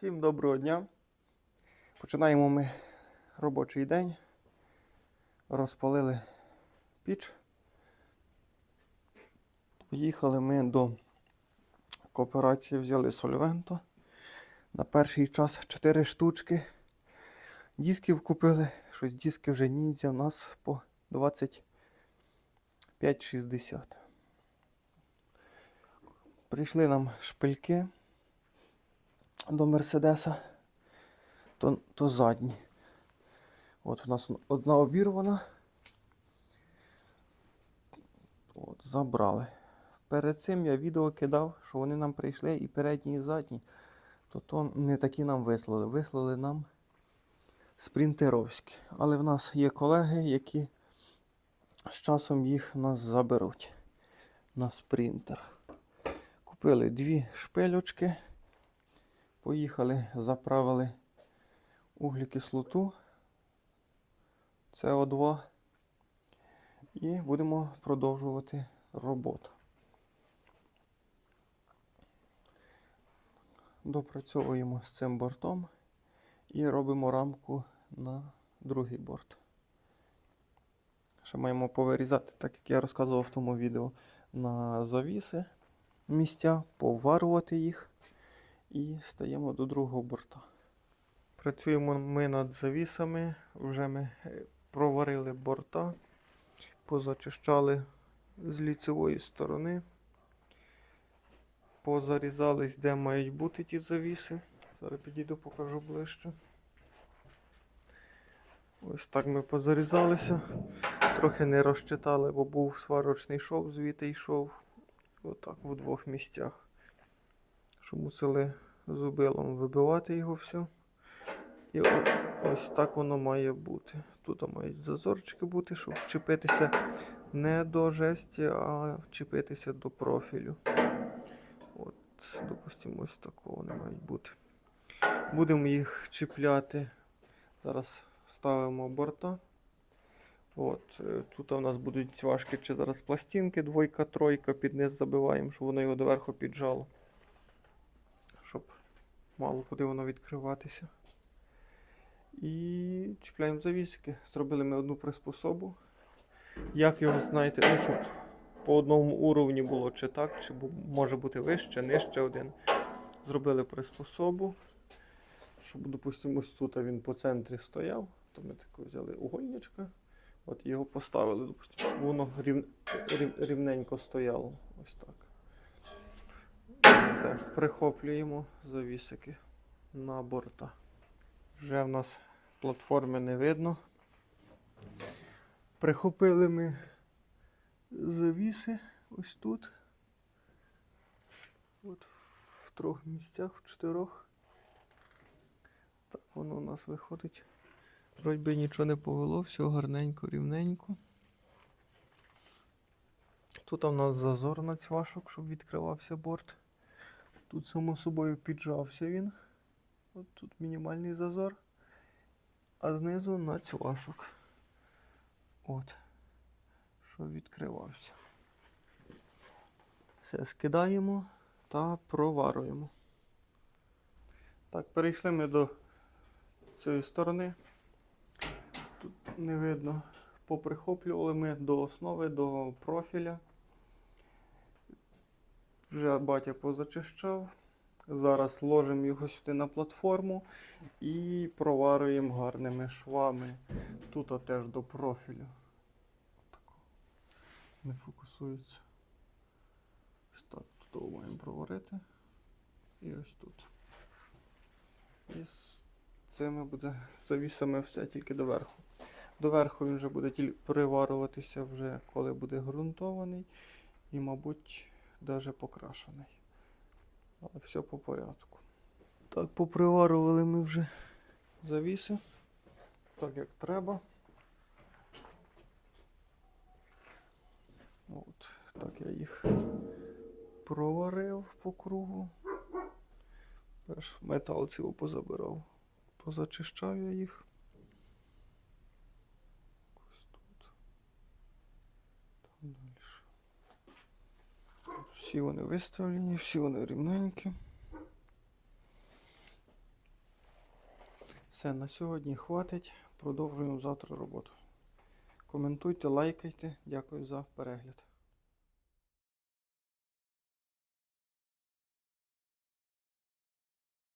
Всім доброго дня. Починаємо ми робочий день. Розпалили піч. Поїхали ми до кооперації, взяли сольвенто. На перший час 4 штучки. Дисків купили. Щось диски вже ніндзя у нас по 25,60. Прийшли нам шпильки до Мерседеса, то, то задні. От в нас одна обірвана. От, забрали. Перед цим я відео кидав, що вони нам прийшли і передні, і задні. То то не такі нам вислали. Вислали нам спринтеровські. Але в нас є колеги, які з часом їх в нас заберуть на спринтер. Купили дві шпилючки. Поїхали, заправили углекислоту СО2 і будемо продовжувати роботу. Допрацьовуємо з цим бортом і робимо рамку на другий борт. Ще маємо повирізати, так як я розказував в тому відео, на завіси місця, поварувати їх і стаємо до другого борта. Працюємо ми над завісами, вже ми е, проварили борта, позачищали з ліцевої сторони, позарізались, де мають бути ті завіси. Зараз підійду, покажу ближче. Ось так ми позарізалися. Трохи не розчитали, бо був сварочний шов, звідти йшов. Отак в двох місцях. Що мусили зубилом вибивати його все. І ось так воно має бути. Тут мають зазорчики бути, щоб вчепитися не до жесті, а вчепитися до профілю. От, допустимо, ось такого вони мають бути. Будемо їх чіпляти. Зараз ставимо борта. От, е, тут у нас будуть цвашки чи зараз пластинки, двойка, тройка, під низ забиваємо, щоб воно його доверху піджало. Мало куди воно відкриватися. І чіпляємо завісики. Зробили ми одну приспособу. Як його знаєте, ну, щоб по одному уровні було, чи так, чи може бути вище, нижче один. Зробили приспособу. Щоб, допустимо, ось тут він по центрі стояв, то ми таку взяли угольничка. От його поставили, допустимо, воно рів, рівненько стояло. Ось так. Все, прихоплюємо завісики на борта. Вже в нас платформи не видно. Прихопили ми завіси ось тут. От в трьох місцях, в чотирьох. Так воно у нас виходить. Вроді би нічого не повело, все гарненько, рівненько. Тут у нас зазор на цвашок, щоб відкривався борт. Тут, само собою, піджався він. От тут мінімальний зазор. А знизу на цвашок. От. Щоб відкривався. Все скидаємо та проварюємо. Так, перейшли ми до цієї сторони. Тут не видно. Поприхоплювали ми до основи, до профіля. Вже батя позачищав. Зараз ложимо його сюди на платформу і проварюємо гарними швами. Тут теж до профілю. Не фокусується. Так тут маємо проварити. І ось тут. І з цими буде завісами все тільки доверху. Доверху він вже буде приварюватися вже коли буде ґрунтований і, мабуть, навіть покрашений. Але все по порядку. Так, поприварювали ми вже завіси. Так як треба. От, так я їх проварив по кругу. Перш метал цього позабирав. Позачищав я їх. Всі вони виставлені, всі вони рівненькі. Все, на сьогодні хватить. Продовжуємо завтра роботу. Коментуйте, лайкайте. Дякую за перегляд.